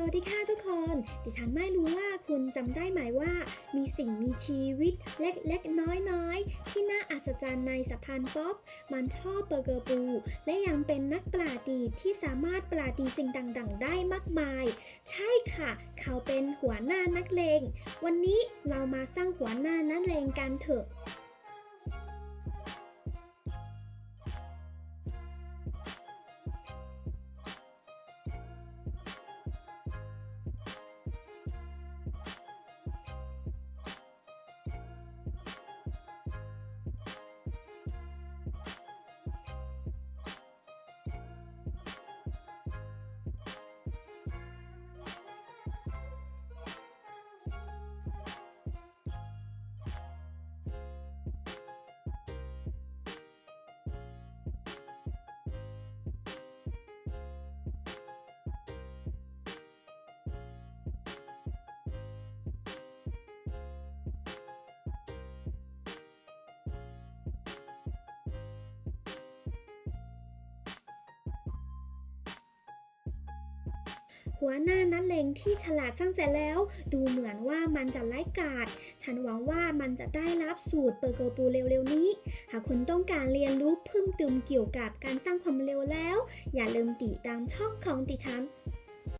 สวัสดีค่ะทุกคน ดิฉันไม่รู้ว่าคุณจำได้ไหมว่า มีสิ่งมีชีวิตเล็กๆ น้อยๆ ที่น่าอัศจรรย์ในสะพานป๊อปมันชอบเบอร์เกอร์ปู และยังเป็นนักปราดีที่สามารถปราดีสิ่งต่างๆ ได้มากมาย ใช่ค่ะ เขาเป็นหัวหน้านักเลง วันนี้เรามาสร้างหัวหน้านักเลงกันเถอะ หัวหน้านักเลงที่ฉลาดช่างเสร็จแล้ว ดูเหมือนว่ามันจะไร้กาด ฉันหวังว่ามันจะได้รับสูตรเปอร์เกอร์ปูเร็วๆนี้ หากคุณต้องการเรียนรู้เพิ่มเติมเกี่ยวกับการสร้างความเร็วแล้ว อย่าลืมติดตามช่องของดิฉัน